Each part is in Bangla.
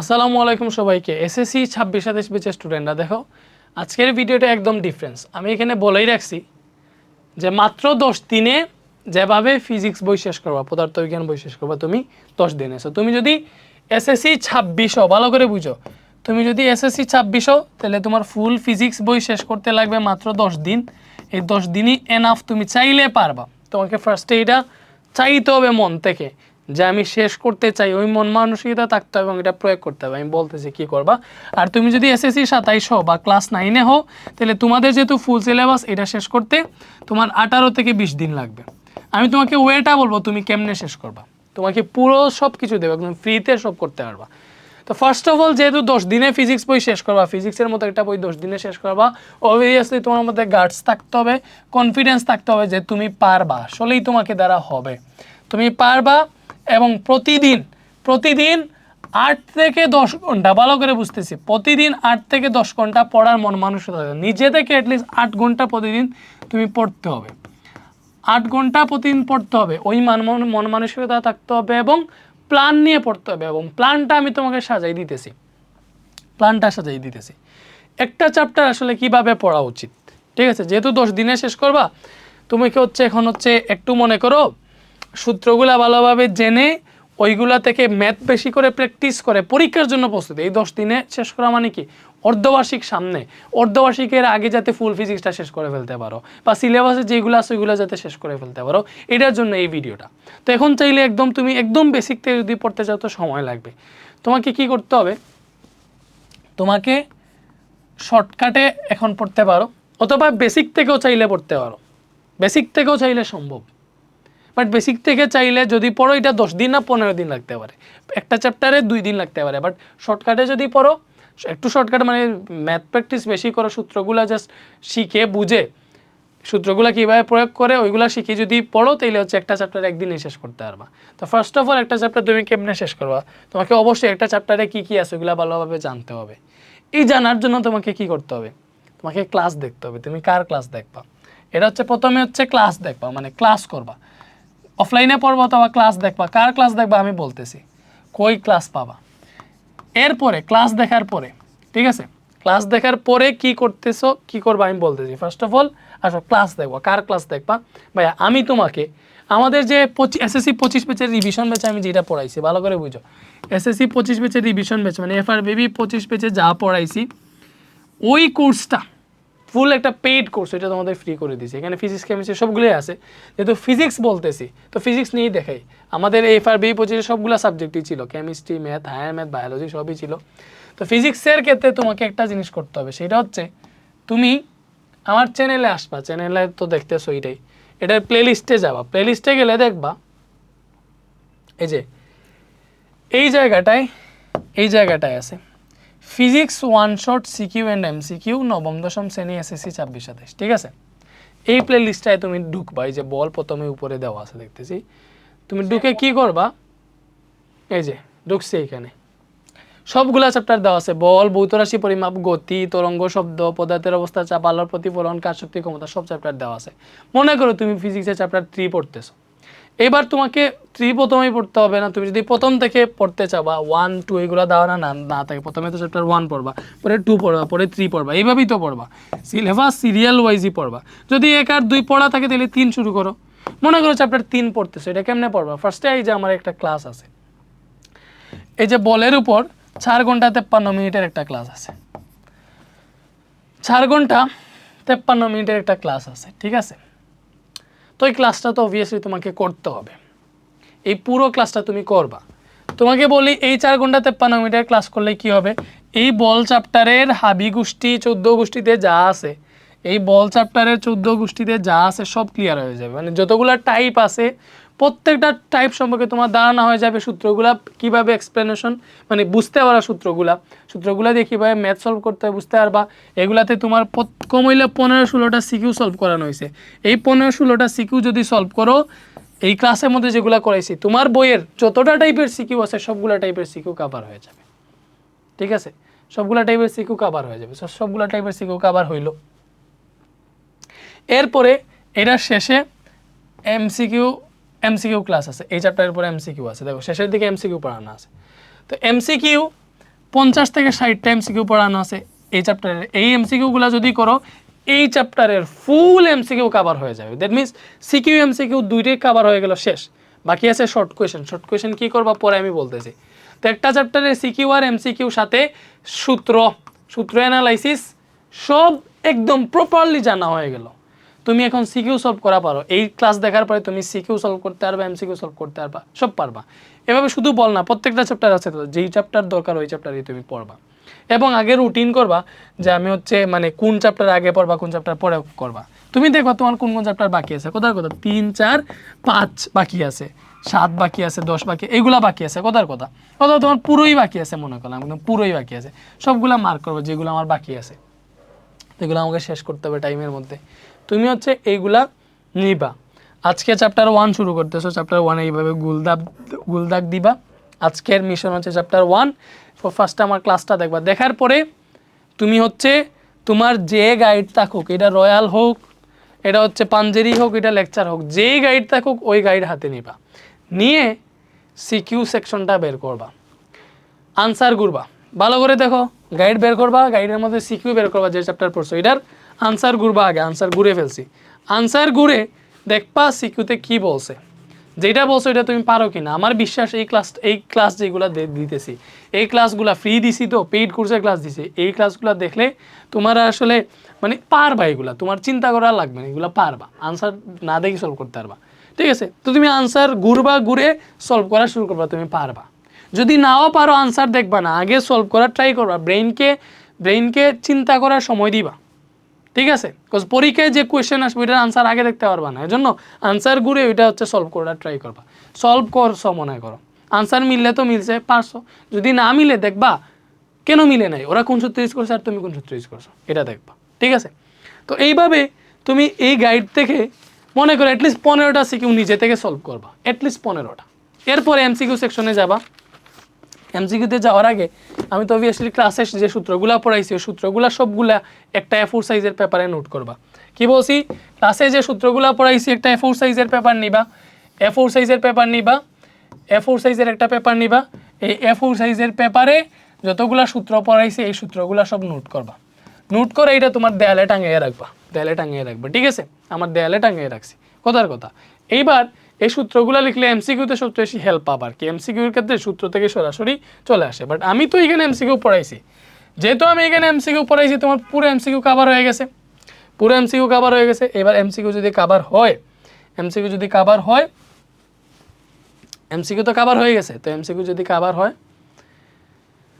আসসালামু আলাইকুম সবাইকে এসএসসি ছাব্বিশ সাতাশ বেচের স্টুডেন্টরা দেখো, আজকের ভিডিওটা একদম ডিফারেন্স আমি এখানে বলেই রাখছি যে মাত্র দশ দিনে যেভাবে ফিজিক্স বই শেষ করবা, পদার্থবিজ্ঞান বই শেষ করবা, তুমি দশ দিনে। সো তুমি যদি এসএসসি ছাব্বিশও, ভালো করে বুঝো, তুমি যদি এসএসসি ছাব্বিশও, তাহলে তোমার ফুল ফিজিক্স বই শেষ করতে লাগবে মাত্র দশ দিন। এই দশ দিনই এনাফ তুমি চাইলে পারবা। তোমাকে ফার্স্টে এটা চাইতে হবে মন থেকে। যে আমি শেষ করতে চাই, ওই মন মানসিকতা থাকতে হবে এবং এটা প্রয়োগ করতে হবে। আমি বলতেছি কি করবা? আর তুমি যদি এসএসসি সাতাইশ হো বা ক্লাস নাইনে হও, তাহলে তোমাদের যেহেতু ফুল সিলেবাস এটা শেষ করতে তোমার আঠারো থেকে বিশ দিন লাগবে। আমি তোমাকে ওয়েটা বলব, তুমি কেমনে শেষ করবা? তোমাকে পুরো সব কিছু দেবে, একদম ফ্রিতে সব করতে পারবা। তো ফার্স্ট অফ অল যেহেতু দশ দিনে ফিজিক্স বই শেষ করবা ফিজিক্সের মতো একটা বই দশ দিনে শেষ করবা অবভিয়াসলি তোমার মধ্যে গার্ডস থাকতে হবে কনফিডেন্স থাকতে হবে যে তুমি পারবা, আসলেই তোমাকে দ্বারা হবে। তুমি পারবা এবং প্রতিদিন প্রতিদিন আট থেকে দশ ঘণ্টা, ভালো করে বুঝতেছি, প্রতিদিন আট থেকে দশ ঘণ্টা পড়ার মন মানসিকতা নিজে থেকে অ্যাটলিস্ট আট ঘণ্টা প্রতিদিন তুমি পড়তে হবে। আট ঘণ্টা প্রতিদিন পড়তে হবে, ওই মান, মন- মন মানসিকতা থাকতে হবে এবং প্ল্যান নিয়ে পড়তে হবে এবং প্ল্যানটা আমি তোমাকে সাজাই দিতেছি। প্ল্যানটা সাজাই দিতেছি। একটা চ্যাপ্টার আসলে কীভাবে পড়া উচিত? ঠিক আছে, যেহেতু দশ দিনে শেষ করবা, তুমি কি হচ্ছে, এখন হচ্ছে একটু মনে করো সূত্রগুলা ভালোভাবে জেনে ওইগুলা থেকে ম্যাথ বেশি করে প্র্যাকটিস করে, পরীক্ষার জন্য প্রস্তুতি। এই দশ দিনে শেষ করা মানে কি? অর্ধবার্ষিক সামনে। অর্ধবার্ষিকের আগে যাতে ফুল ফিজিক্সটা শেষ করে ফেলতে পারো, বা সিলেবাসে যেগুলো আছে ওইগুলো যাতে শেষ করে ফেলতে পারো, এটার জন্য এই ভিডিওটা তো এখন চাইলে একদম তুমি একদম বেসিক থেকে যদি পড়তে চাও তো সময় লাগবে। তোমাকে কি করতে হবে? তোমাকে শর্টকাটে এখন পড়তে পারো, অথবা বেসিক থেকেও চাইলে পড়তে পারো। বেসিক থেকেও চাইলে সম্ভব। বাট বেসিক থেকে চাইলে যদি পড়ো, এটা দশ দিন না পনেরো দিন লাগতে পারে। একটা চ্যাপ্টারে দুই দিন লাগতে পারে। বাট শর্টকাটে যদি পড়ো, একটু শর্টকাট মানে ম্যাথ প্র্যাকটিস বেশি করো, সূত্রগুলো জাস্ট শিখে, বুঝে। সূত্রগুলো কীভাবে প্রয়োগ করে, ওইগুলো শিখে যদি পড়ো তাহলে হচ্ছে একটা চ্যাপ্টার একদিনই শেষ করতে পারবা। তো ফার্স্ট অফ অল একটা চ্যাপ্টার তুমি কেমনে শেষ করবা? তোমাকে অবশ্যই একটা চ্যাপ্টারে কী কী আছে, ওইগুলো ভালোভাবে জানতে হবে। এই জানার জন্য তোমাকে কি করতে হবে? তোমাকে ক্লাস দেখতে হবে। তুমি কার ক্লাস দেখবা? এটা হচ্ছে প্রথমে হচ্ছে ক্লাস দেখবা মানে ক্লাস করবা। অফলাইনে পড়ব অথবা ক্লাস দেখবা? কার ক্লাস দেখবা আমি বলতেছি। কই ক্লাস পাবা? এরপরে ক্লাস দেখার পরে, ঠিক আছে? ক্লাস দেখার পরে কি করতেছো? কি করবা আমি বলতেছি। ফার্স্ট অফ অল আসো ক্লাস দেখবা। কার ক্লাস দেখবা? ভাইয়া, আমি তোমাকে, আমাদের যে পঁচিশ এসএসসি পঁচিশ পেজের রিভিশন ব্যাচে আমি যেটা পড়াইছি, ভালো করে বুঝো। এসএসসি পঁচিশ পেজের রিভিশন ব্যাচ মানে এফআর বেবি পঁচিশ পেজে যা পড়াইছি, ওই কোর্সটা ফুল একটা পেইড কোর্স এটা তোমাদের ফ্রি করে দিয়েছি। এখানে ফিজিক্স কেমিস্ট্রি সবগুলোই আছে। যেহেতু ফিজিক্স বলতেছি, তো ফিজিক্স নিয়েই দেখাই। আমাদের এফ আর বি পঁচিশে সবগুলো সাবজেক্টই ছিল। Chemistry math higher math biology সবই ছিল। তো ফিজিক্সের ক্ষেত্রে তোমাকে একটা জিনিস করতে হবে, সেটা হচ্ছে তুমি আমার চ্যানেলে আসবা। চ্যানেলে তো দেখতেছো এটাই। এটার প্লেলিস্টে যাবা। প্লেলিস্টে গেলে দেখবা, এই যে, এই জায়গাটায় এই জায়গাটায় আছে। Physics one shot CQ and M CQ নবম, দশম শ্রেণি এসএসসি ছাব্বিশ সাতাশ ঠিক আছে? এই প্লে লিস্টটায় তুমি ঢুকবা, এই যে বল প্রথমে উপরে দেওয়া আছে দেখতেছি। তুমি ঢুকে কি করবা? এই যে, ঢুকছে এইখানে। সবগুলা চ্যাপ্টার দেওয়া আছে, বল, ভৌত রাশি, পরিমাপ, গতি, তরঙ্গ, শব্দ, পদার্থের অবস্থা, চাপ, আলোর প্রতিফলন, কার শক্তি, ক্ষমতা, সব চ্যাপ্টার দেওয়া আছে। মনে করো তুমি ফিজিক্সের চ্যাপ্টার থ্রি পড়তেছো। এবার তোমাকে থ্রি প্রথমেই পড়তে হবে না, তুমি যদি প্রথম থেকে পড়তে চাও বা ওয়ান টু এগুলো দেওয়া না, না- না, থাকে। প্রথমে তো চ্যাপ্টার ওয়ান পড়বা, পরে টু পড়বা, পরে থ্রি পড়বা, এইভাবেই তো পড়বা। সিলেবাস সিরিয়াল ওয়াইজই পড়বা। যদি এক আর দুই পড়া থাকে তাহলে তিন শুরু করো। মনে করো চ্যাপ্টার তিন পড়তেছো, এটা কেমনে পড়বা? ফার্স্টে এই যে আমার একটা ক্লাস আছে। এই যে বলের উপর চার ঘণ্টা তেপ্পান্ন মিনিটের একটা ক্লাস আছে। চার ঘণ্টা তেপ্পান্ন মিনিটের একটা ক্লাস আছে, ঠিক আছে? এই ক্লাসটা তো অবভিয়াসলি তোমাকে করতে হবে। এই পুরো ক্লাসটা তুমি করবা। তোমাকে বলি, এই চার ঘণ্টা তেপ্পান্ন মিটার ক্লাস করলে কি হবে? এই বল চ্যাপ্টারের হাবি গোষ্ঠী, চোদ্দ গোষ্ঠীতে যা আছে, এই বল চ্যাপ্টারের চোদ্দ গোষ্ঠীতে যা আছে সব ক্লিয়ার হয়ে যাবে। মানে যতগুলো টাইপ আছে প্রত্যেকটা টাইপ সম্পর্কে তোমার ধারণা হয়ে যাবে সূত্রগুলা, কীভাবে এক্সপ্লেনেশন মানে বুঝতে পারা সূত্রগুলা। সূত্রগুলা দিয়ে কীভাবে ম্যাথ সলভ করতে হয় বুঝতে পারবা। এগুলাতে তোমার কম হইলে পনেরো ষোলোটা সিকিউ সলভ করানো হয়েছে। এই পনেরো ষোলোটা সিকিউ যদি সলভ করো, এই ক্লাসের মধ্যে যেগুলো করাইছি, তোমার বইয়ের যতটা টাইপের সিকিউ আছে, সবগুলা টাইপের সিকিউ কাভার হয়ে যাবে। ঠিক আছে? সবগুলা টাইপের সিকিউ কাভার হয়ে যাবে। সবগুলা টাইপের সিকিউ কাভার হইল। এরপরে, এটার শেষে এমসিকিউ এমসিকিউ ক্লাস আছে এই চ্যাপ্টারের পরে এমসিকিউ আছে দেখো শেষের দিকে এমসিকিউ পড়ানো আছে তো এমসিকিউ পঞ্চাশ থেকে ষাটটা এমসিকিউ পড়ানো আছে এই চ্যাপ্টারের এই এমসিকিউগুলো যদি করো এই চ্যাপ্টারের ফুল এমসিকিউ কাভার হয়ে যাবে দ্যাট মিনস সিকিউ এমসিকিউ দুইটাই কাভার হয়ে গেল শেষ বাকি আছে শর্ট কোয়েশন শর্ট কোয়েশন কী করবা পরে আমি বলতেছি তো একটা চ্যাপ্টারের সিকিউ আর এমসিকিউ সাথে সূত্র সূত্র অ্যানালাইসিস সব একদম প্রপারলি জানা হয়ে গেল তুমি এখন সিকিউ সলভ করা পারো। এই ক্লাস দেখার পরে তুমি সিকিউ সলভ করতে পারবা এমসিকিউ সলভ করতে পারবা, সব পারবা। এভাবে শুধু বল না, প্রত্যেকটা চ্যাপ্টার আছে তো, যেই চ্যাপ্টার দরকার ওই চ্যাপ্টারই তুমি পড়বা। এবং আগে রুটিন করবা যে আমি হচ্ছে মানে কোন চ্যাপ্টার আগে পড়বা, কোন চ্যাপ্টার পরে করবা। তুমি দেখবা তোমার কোন কোন চ্যাপ্টার বাকি আছে কোথার কথা তিন, চার, পাঁচ বাকি আছে, সাত বাকি আছে, দশ বাকি এইগুলা বাকি আছে, কোথার কথা। কোথাও তোমার পুরোই বাকি আছে মনে করলাম, একদম পুরোই বাকি আছে। সবগুলা মার্ক করব, যেগুলো আমার বাকি আছে। এগুলো আমাকে শেষ করতে হবে টাইমের মধ্যে। তুমি হচ্ছে এইগুলা নিবা। আজকে চ্যাপ্টার ওয়ান শুরু করতেছো চ্যাপ্টার ওয়ান এইভাবে গুলদাগ গুলদাগ দিবা। আজকের মিশন হচ্ছে চ্যাপ্টার ওয়ান ফার্স্টে আমার ক্লাসটা দেখবা। দেখার পরে তুমি হচ্ছে তোমার যে গাইড থাকুক, এটা রয়্যাল হোক, এটা হচ্ছে পাঞ্জেরি হোক, এটা লেকচার হোক, যেই গাইড থাকুক, ওই গাইড হাতে নিবা। নিয়ে সিকিউ সেকশনটা বের করবা। আনসার ঘুরবা ভালো করে দেখো গাইড বের করবা গাইডের মধ্যে সিকিউ বের করবা যে চ্যাপ্টার পড়ছো। এটার আনসার ঘুরবা আগে, আনসার ঘুরে ফেলছি। আনসার ঘুরে দেখবা সিকিউতে কি বলছে। যেটা বলছো এটা তুমি পারো কিনা। আমার বিশ্বাস এই ক্লাস এই ক্লাস যেগুলো দিতেছি, এই ক্লাসগুলো ফ্রি দিছি তো পেইড কোর্সের ক্লাস দিছি, এই ক্লাসগুলো দেখলে তোমার আসলে মানে পারবা এগুলা। তোমার চিন্তা করা লাগবে না, এগুলো পারবা। আনসার না দেখে সলভ করতে পারবা। ঠিক আছে? তো তুমি আনসার ঘুরবা ঘুরে সলভ করা শুরু করবা, তুমি পারবা। যদি নাও পারো, আনসার দেখবা না, আগে সলভ করার ট্রাই করবা। ব্রেইনকে ব্রেইনকে চিন্তা করার সময় দিবা। ঠিক আছে? বিকজ পরীক্ষায় যে কোয়েশ্চেন আসবে ওইটার আনসার আগে দেখতে পারবা না। এজন্য আনসার ঘুরে ওইটা হচ্ছে সলভ করার ট্রাই করবা। সলভ করছ মনে করো। আনসার মিললে তো মিলছে, পারছ। যদি না মিলে, দেখবা কেন মিলে নাই? ওরা কোন সূত্র ইউজ করছে আর তুমি কোন সূত্র ইউজ করছ? এটা দেখবা। ঠিক আছে? তো এইভাবে তুমি এই গাইড থেকে মনে করো অ্যাটলিস্ট পনেরোটা সিকিউ নিজে থেকে সলভ করবা। অ্যাটলিস্ট পনেরোটা। এরপরে এমসিকিউ সেকশনে যাবা। এমসিকিউতে যাওয়ার আগে আমি তো অবভিয়াসলি ক্লাসে যে সূত্রগুলো পড়াইছি, ওই সূত্রগুলো সবগুলা একটা এ ফোর সাইজের পেপারে নোট করবা। কি বলছি? ক্লাসে যে সূত্রগুলো পড়াইছি, একটা এ ফোর সাইজের পেপার নিবা। এ ফোর সাইজের পেপার নিবা। এ ফোর সাইজের একটা পেপার নিবা। এই এ ফোর সাইজের পেপারে যতগুলা সূত্র পড়াইছি, এই সূত্রগুলো সব নোট করবা। নোট করে এটা তোমার দেয়ালে টাঙিয়ে রাখবা। দেয়ালে টাঙিয়ে রাখবা, ঠিক আছে? আমার দেয়ালে টাঙিয়ে রাখছি। কথার কথা। এইবার এই সূত্রগুলো লিখলে এমসিকিউতে সবচেয়ে বেশি হেল্প পাবার কি এমসিকিউর ক্ষেত্রে সূত্র থেকে সরাসরি চলে আসে বাট আমি তো এখানে এমসিকিউ পড়াইছি যেহেতু আমি এখানে এমসিকিউ পড়াইছি তোমার পুরো এমসিকিউ কাভার হয়ে গেছে পুরো এমসিকিউ কাভার হয়ে গেছে এবার এমসিকিউ যদি কাভার হয় এমসিকিউ যদি কাভার হয় এমসিকিউ তো কাভার হয়ে গেছে তো এমসিকিউ যদি কাভার হয়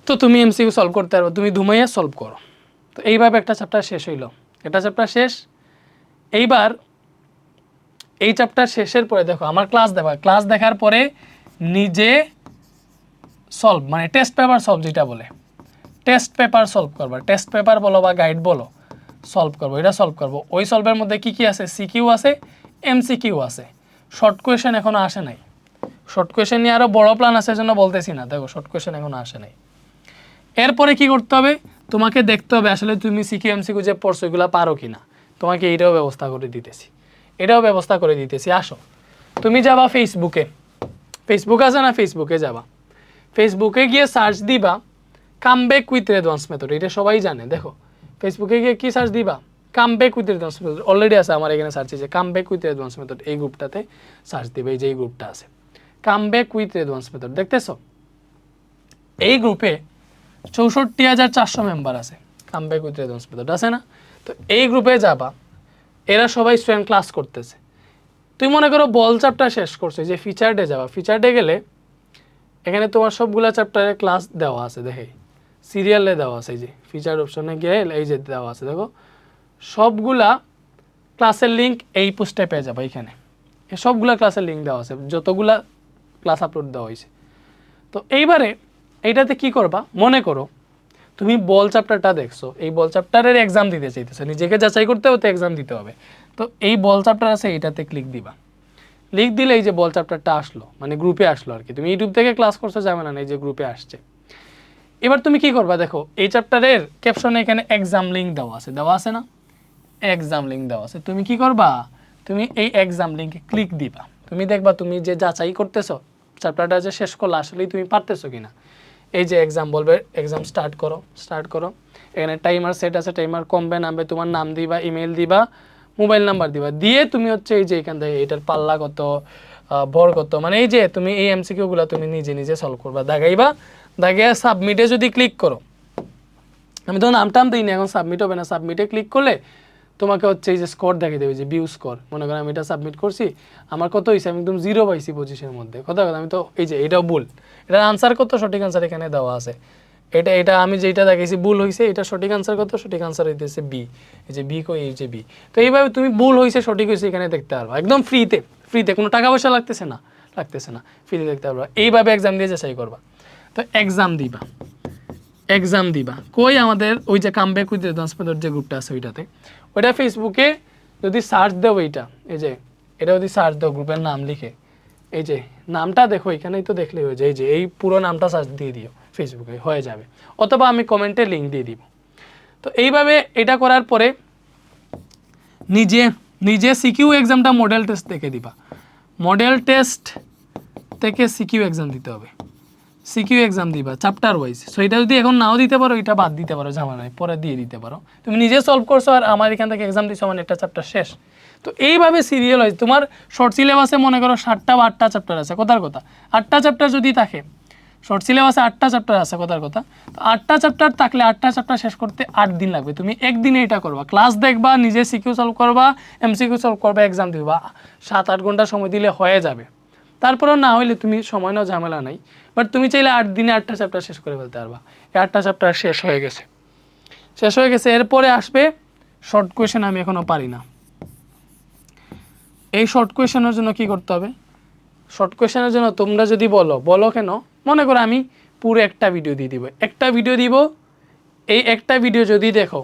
তো তুমি এমসিকিউ সলভ করতে পারবে তুমি ধুমাইয়া সলভ করো তো এইভাবে একটা চ্যাপ্টার শেষ হইল একটা চ্যাপ্টার শেষ এইবার এই চ্যাপ্টার শেষের পরে দেখো, আমার ক্লাস দেখা ক্লাস দেখার পরে নিজে সলভ মানে টেস্ট পেপার সলভ যেটা বলে। টেস্ট পেপার সলভ করবা। টেস্ট পেপার বলো বা গাইড বলো সলভ করব। এটা সলভ করব। ওই সলভের মধ্যে কি কি আছে? সিকিউ আছে এমসিকিউ আছে। শর্ট কোয়েশন এখনও আসে নাই। শর্ট কোয়েশন নিয়ে আরও বড় প্ল্যান আছে জন্য বলতেছি না। দেখো শর্ট কোয়েশন এখনও আসে নাই। এরপরে কি করতে হবে? তোমাকে দেখতে হবে আসলে তুমি সিকিউ এমসিকিউ যে পড়ছো, এগুলো পারো কি না তোমাকে এইটাও ব্যবস্থা করে দিতেছি। এটাও ব্যবস্থা করে দিতেছি, আসো। তুমি যাবা ফেসবুকে ফেসবুক আছে না ফেসবুকে যাবা? ফেসবুকে গিয়ে সার্চ দিবা come back with Redvance method এটা সবাই জানে, দেখো। ফেসবুকে গিয়ে কি সার্চ দিবা? Come back with Redvance method already আছে আমার এখানে সার্চ যে come back with Redvance method এই গ্রুপটাতে সার্চ দিবে, এই যে এই গ্রুপটা আছে। Come back with Redvance method দেখতেছ? এই গ্রুপে চৌষট্টি হাজার চারশো মেম্বার আছে। কামব্যাক উইথ রেদন্স মেথড আছে না? তো এই গ্রুপে যাবা। এরা সবাই স্টুডেন্ট ক্লাস করতেছে। তুই মনে করো বল চ্যাপ্টার শেষ করছে যে ফিচার ডে যাবা ফিচার ডে গেলে এখানে তোমার সবগুলা চ্যাপ্টারে ক্লাস দেওয়া আছে, দেখে। সিরিয়ালে দেওয়া আছে, এই যে ফিচার অপশনে গিয়ে এই যে দেওয়া আছে, দেখো। সবগুলা ক্লাসের লিঙ্ক এই পোস্টে পেয়ে যাবে এখানে। সবগুলা ক্লাসের লিঙ্ক দেওয়া আছে, যতগুলা ক্লাস আপলোড দেওয়া হয়েছে। তো এইবারে এইটাতে কি করবা? মনে করো তুমি বল চ্যাপ্টারটা দেখছ, এই বল চ্যাপ্টারের এক্সাম দিতে চাইতেছো, নিজেকে যাচাই করতে হতে এক্সাম দিতে হবে। তো এই বল চ্যাপ্টার আছে, এইটাতে ক্লিক দিবা। লিখ দিলে এই যে বল চ্যাপ্টারটা আসলো মানে গ্রুপে আসলো আর কি। তুমি ইউটিউব থেকে ক্লাস করছ যাবে না এই যে গ্রুপে আসছে। এবার তুমি কি করবা, দেখো, এই চ্যাপ্টারের ক্যাপশনে এখানে এক্সাম লিঙ্ক দেওয়া আছে। দেওয়া আছে না? এক্সাম লিঙ্ক দেওয়া আছে। তুমি কি করবা, তুমি এই এক্সাম লিঙ্কে ক্লিক দিবা। তুমি দেখবা তুমি যে যাচাই করতেছো, চ্যাপ্টারটা যে শেষ করলে, আসলেই তুমি পারতেছো কিনা। এই যে এক্সাম বলবে এক্সাম স্টার্ট করো স্টার্ট করো। এখানে টাইমার সেট আছে টাইমার কমবে, নামবে, তোমার নাম দিবা ইমেল দিবা মোবাইল নাম্বার দিবা। দিয়ে তুমি হচ্ছে এই যে এখান থেকে এটার পাল্লা কত ভর কত মানে এই যে তুমি এই এমসিকিউগুলো তুমি নিজে নিজে সলভ করবা। দাগাইবা, দাগাইয়া সাবমিটে যদি ক্লিক করো। আমি তো নাম টাম দিই না এখন সাবমিট হবে না। সাবমিটে ক্লিক করলে তোমাকে হচ্ছে এই যে স্কোর দেখে দেবে, যে ভিউ স্কোর মনে করো আমি এটা সাবমিট করছি, আমার কত হয়েছে আমি একদম জিরো পাইছি পঁচিশের মধ্যে। কথা কথা আমি তো এই যে এটাও ভুল। এটার আনসার কত? সঠিক আনসার এখানে দেওয়া আছে। এটা এটা আমি যেটা দেখাইছি ভুল হয়েছে এটা সঠিক আনসার কত? সঠিক আনসার হইতেছে বি এই যে বি কই, এই যে বি তো এইভাবে তুমি ভুল হয়েছে সঠিক হয়েছে এখানে দেখতে পারবা। একদম ফ্রিতে ফ্রিতে কোনো টাকা পয়সা লাগতেছে না লাগতেছে না ফ্রিতে দেখতে পারবা। এইভাবে এক্সাম দিয়ে যাচাই করবা। তো এক্সাম দিবা এক্সাম দিবা। কই আমাদের ওই যে কামব্যাক উইথ রেসপন্সর যে গ্রুপটা আছে ওইটাতে? ওইটা ফেসবুকে যদি সার্চ দেও এইটা, এই যে, এটা যদি সার্চ দাও গ্রুপের নাম লিখে, এই যে, নামটা দেখো, এখানেই তো দেখলে হয়ে যায়, এই যে, এই পুরো নামটা সার্চ দিয়ে দিও ফেসবুকে হয়ে যাবে। অথবা আমি কমেন্টে লিঙ্ক দিয়ে দিব। তো এইভাবে এটা করার পরে নিজে নিজে সিকিউ এক্সামটা মডেল টেস্ট দেখে দিবা। মডেল টেস্ট থেকে সিকিউ এক্সাম দিতে হবে। সিকিউ এক্সাম দিবা চ্যাপ্টার ওয়াইজ সো এটা যদি এখন নাও দিতে পারো, এটা বাদ দিতে পারো, ঝামেলা নাই, পরে দিয়ে দিতে পারো। তুমি নিজে সলভ করছ আর আমার এখান থেকে এক্সাম দিছো মানে একটা চ্যাপ্টার শেষ। তো এইভাবে সিরিয়াল ওয়াইজ তোমার শর্ট সিলেবাসে মনে করো সাতটা বা আটটা চ্যাপ্টার আছে, কথার কথা। আটটা চ্যাপ্টার যদি থাকে শর্ট সিলেবাসে আটটা চ্যাপ্টার আছে, কথার কথা। তো আটটা চ্যাপ্টার থাকলে আটটা চ্যাপ্টার শেষ করতে আট দিন লাগবে। তুমি একদিনে এটা করবা। ক্লাস দেখবা, নিজে সিকিউ সলভ করবা এমসিকিউ সলভ করবা এক্সাম দিবা। সাত আট ঘণ্টা সময় দিলে হয়ে যাবে। তারপরেও না হইলে তুমি সময় নাও, ঝামেলা নাই। বাট তুমি চাইলে আট দিনে আটটা চ্যাপ্টার শেষ করে ফেলতে পারবা। এই আটটা চ্যাপ্টার শেষ হয়ে গেছে। শেষ হয়ে গেছে, এরপরে আসবে শর্ট কোয়েশন আমি এখনও পারি না। এই শর্ট কোয়েশনের জন্য কি করতে হবে? শর্ট কোয়েশনের জন্য তোমরা যদি বলো বলো কেন? মনে করো আমি পুরো একটা ভিডিও দিয়ে দিব। একটা ভিডিও দিব, এই একটা ভিডিও যদি দেখো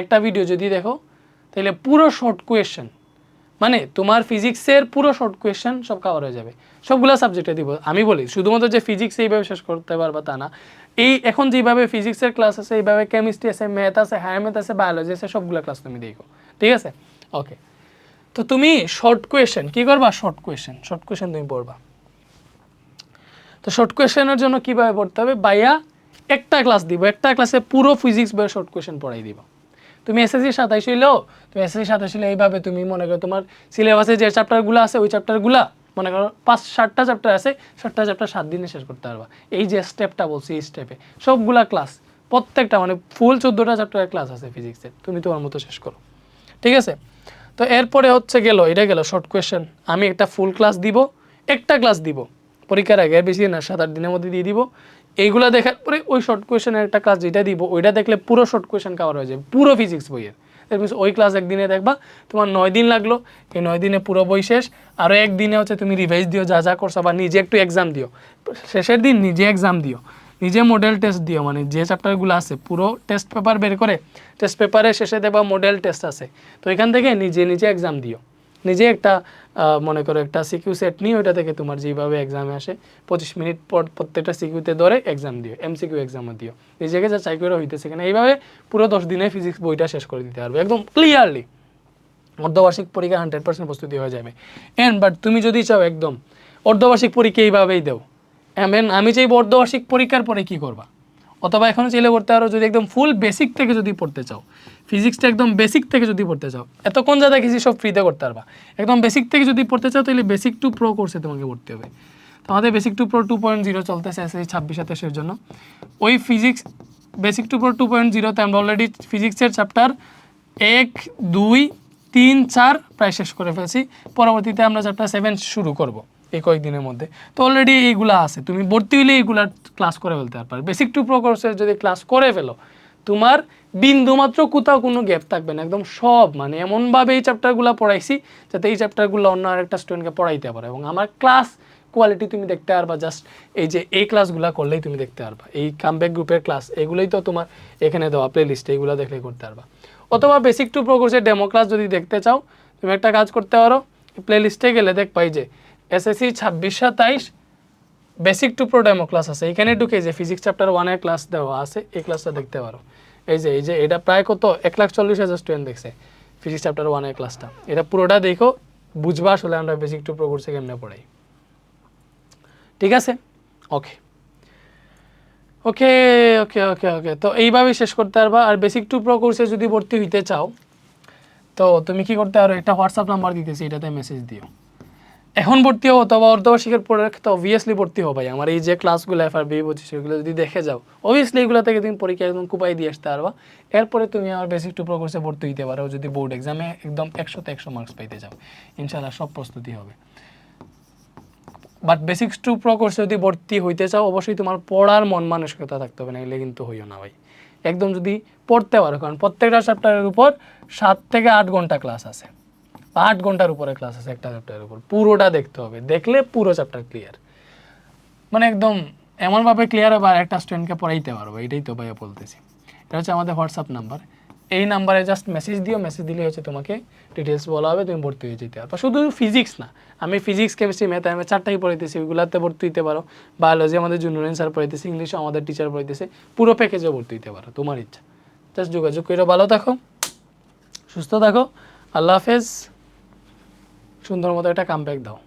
একটা ভিডিও যদি দেখো, তাহলে পুরো শর্ট কোয়েশন মানে তোমার ফিজিক্সের পুরো শর্ট কোয়েশ্চেন সব কভার হয়ে যাবে। সবগুলো সাবজেক্টে দিব। আমি বলি, শুধুমাত্র যে ফিজিক্স এইভাবে শেষ করতে পারবা তা না। এই এখন যেভাবে ফিজিক্সের ক্লাস আছে, এইভাবে কেমিস্ট্রি আছে ম্যাথ আছে হায়ার ম্যাথ আছে বায়োলজি আছে, সবগুলো ক্লাস তুমি দেখো। ঠিক আছে? ওকে তো তুমি শর্ট কোয়েশ্চেন কী করবা? শর্ট কোয়েশ্চেন শর্ট কোয়েশ্চেন তুমি পড়বা। তো শর্ট কোয়েশ্চেনের জন্য কীভাবে পড়তে হবে? বাইয়া একটা ক্লাস দিব, একটা ক্লাসে পুরো ফিজিক্স বইয়ের শর্ট কোয়েশ্চেন পড়াই দিব। তুমি এসএসসি সাতাইশ হইলেও তুমি এসএসসি সাতাইশ হইলে এইভাবে তুমি মনে করো তোমার সিলেবাসে যে চ্যাপ্টারগুলো আছে, ওই চ্যাপ্টারগুলো মনে করো পাঁচ ষাটটা চ্যাপ্টার আছে ষাটটা চ্যাপ্টার সাত দিনে শেষ করতে পারবা। এই যে স্টেপটা বলছি, এই স্টেপে সবগুলা ক্লাস প্রত্যেকটা মানে ফুল চোদ্দোটা চ্যাপ্টারের ক্লাস আছে ফিজিক্সের তুমি তোমার মতো শেষ করো। ঠিক আছে? তো এরপরে হচ্ছে গেল, এটা গেল শর্ট কোয়েশ্চেন আমি একটা ফুল ক্লাস দিব, একটা ক্লাস দিব। পরীক্ষার আগে বেশি না, সাত আট দিনের মধ্যে দিয়ে দিব। এইগুলা দেখার পরে ওই শর্ট কোয়েশনের একটা ক্লাস যেটা দিব, ওইটা দেখলে পুরো শর্ট কোয়েশ্চেন কভার হয়ে যাবে, পুরো ফিজিক্স বইয়ের। দ্যাট মিনস ওই ক্লাস একদিনে দেখবা, তোমার নয় দিন লাগল, এই নয় দিনে পুরো বই শেষ আরও একদিনে হচ্ছে তুমি রিভাইজ দিও, যা যা করছ বা নিজে একটু এক্সাম দিও। শেষের দিন নিজে এক্সাম দিও, নিজে মডেল টেস্ট দিও মানে যে চ্যাপ্টারগুলো আছে, পুরো টেস্ট পেপার বের করে টেস্ট পেপারে শেষে দেখবা মডেল টেস্ট আছে। তো এখান থেকে নিজে নিজে এক্সাম দিও। নিজে একটা মনে করো একটা সিকিউ সেট নিয়ে ওইটা থেকে তোমার যেভাবে এক্সামে আসে, পঁচিশ মিনিট পর প্রত্যেকটা সিকিউতে ধরে এক্সাম দিও এমসিকিউ এক্সামও দিও। নিজেকে যা চাই করে হইতেছে কিনা, এইভাবে পুরো দশ দিনে ফিজিক্স বইটা শেষ করে দিতে পারবে, একদম ক্লিয়ারলি অর্ধবার্ষিক পরীক্ষা হান্ড্রেড পার্সেন্ট প্রস্তুতি হয়ে যাবে। এন্ড বাট তুমি যদি চাও একদম, অর্ধবার্ষিক পরীক্ষা এইভাবেই দেও। এমন আমি চাইব অর্ধবার্ষিক পরীক্ষার পরে কি করবা? অথবা এখনও চাইলে করতে পারো, যদি একদম ফুল বেসিক থেকে যদি পড়তে চাও। ফিজিক্সটা একদম বেসিক থেকে যদি পড়তে চাও এতক্ষণ যা দেখেছি সব ফ্রিতে করতে পারবা। একদম বেসিক থেকে যদি পড়তে চাও, তাহলে বেসিক টু প্রো কোর্সে তোমাকে পড়তে হবে। তো আমাদের basic to pro two point zero চলতেছে এস এই ছাব্বিশ সাতাশের জন্য। ওই physics basic to pro two point জিরোতে আমরা অলরেডি ফিজিক্সের চ্যাপ্টার এক, দুই, তিন, চার প্রায় শেষ করে ফেলছি। পরবর্তীতে আমরা চ্যাপ্টার সেভেন শুরু করব এই কয়েকদিনের মধ্যে। তো অলরেডি এইগুলা আছে। তুমি ভর্তি হইলে এইগুলার ক্লাস করে ফেলতে পারবে। বেসিক টু প্রো কোর্সের যদি ক্লাস করে ফেলো তোমার বিন্দুমাত্র কোথাও কোনো গ্যাপ থাকবে না, একদম সব মানে এমনভাবে এই চ্যাপ্টারগুলো পড়াইছি যাতে এই চ্যাপ্টারগুলো অন্য আরেকটা স্টুডেন্টকে পড়াইতে পারে এবং আমার ক্লাস কোয়ালিটি তুমি দেখতে পারবা জাস্ট এই যে এই ক্লাসগুলো করলেই তুমি দেখতে পারবা। এই কামব্যাক গ্রুপের ক্লাস এগুলোই তো তোমার এখানে দেওয়া প্লে লিস্টে এগুলো দেখলে করতে পারবা। অথবা বেসিক টু প্রো কোর্সের ডেমো ক্লাস যদি দেখতে চাও, তুমি একটা কাজ করতে পারো প্লে লিস্টে গেলে দেখ পাই যে এসএসসি ছাব্বিশ সাতাইশ basic to pro demo class আছে। এখানে ঢুকে যে ফিজিক্স চ্যাপ্টার ওয়ানের ক্লাস দেওয়া আছে, এই ক্লাসটা দেখতে পারো। এই যে এই যে, এটা প্রায় কত? এক লাখ চল্লিশ হাজার স্টুডেন্ট দেখছে ফিজিক্স চ্যাপ্টার ওয়ানের ক্লাসটা এটা পুরোটা দেখো, বুঝবা আসলে আমরা বেসিক টু প্রো কোর্সে কেমনে পড়াই। ঠিক আছে? ওকে ওকে ওকে ওকে ওকে তো এইভাবেই শেষ করতে পারবা। আর বেসিক টু প্রো কোর্সে যদি ভর্তি হইতে চাও, তো তুমি কি করতে পারো? একটা হোয়াটসঅ্যাপ নাম্বার দিতেছি, এটাতে মেসেজ দিও। এখন ভর্তি হব অথবা অর্ধবার্ষিকের পরে তো অবভিয়াসলি ভর্তি হব ভাই। আমার এই যে ক্লাসগুলো এফ আর বি পঁচিশ এগুলো যদি দেখে যাও অবভিয়াসলি এগুলো থেকে তুমি পরীক্ষা একদম কুপাই দিয়ে আসতে পারবা। এরপরে তুমি আমার বেসিক টু প্রো কোর্সে ভর্তি হইতে পারো, যদি বোর্ড এক্সামে একদম একশোতে একশো মার্কস পাইতে যাও। ইনশাল্লাহ সব প্রস্তুতি হবে। বাট বেসিক্স টু প্রো কোর্সে যদি ভর্তি হইতে চাও, অবশ্যই তোমার পড়ার মন মানসিকতা থাকতে হবে না এলে কিন্তু হইও না ভাই। একদম যদি পড়তে পারো, কারণ প্রত্যেকটা চ্যাপ্টারের উপর সাত থেকে আট ঘণ্টা ক্লাস আছে। আট ঘণ্টার উপরে ক্লাস আছে একটা চ্যাপ্টারের উপর। পুরোটা দেখতে হবে। দেখলে পুরো চ্যাপ্টার ক্লিয়ার মানে একদম এমনভাবে ক্লিয়ার হবে আর একটা স্টুডেন্টকে পড়াইতে পারব, এটাই তো ভাইয়া বলতেছি। এটা হচ্ছে আমাদের হোয়াটসঅ্যাপ নাম্বার এই নাম্বারে জাস্ট মেসেজ দিও মেসেজ দিলে হচ্ছে তোমাকে ডিটেলস বলা হবে, তুমি ভর্তি হয়ে যেতে পারো শুধু ফিজিক্স না, আমি ফিজিক্স কেমিস্ট্রি ম্যাথ আমি চারটাই পড়াইতেছি, ওইগুলোতে ভর্তি হইতে পারো। বায়োলজি আমাদের জুনুরেন স্যার পড়াইতেছে ইংলিশও আমাদের টিচার পড়াইতেছে, পুরো প্যাকেজে ভর্তি হইতে পারো, তোমার ইচ্ছা। জাস্ট যোগাযোগ করে, ভালো থাকো, সুস্থ থাকো, আল্লাহ হাফেজ। সুন্দর মতো একটা কামব্যাক দাও।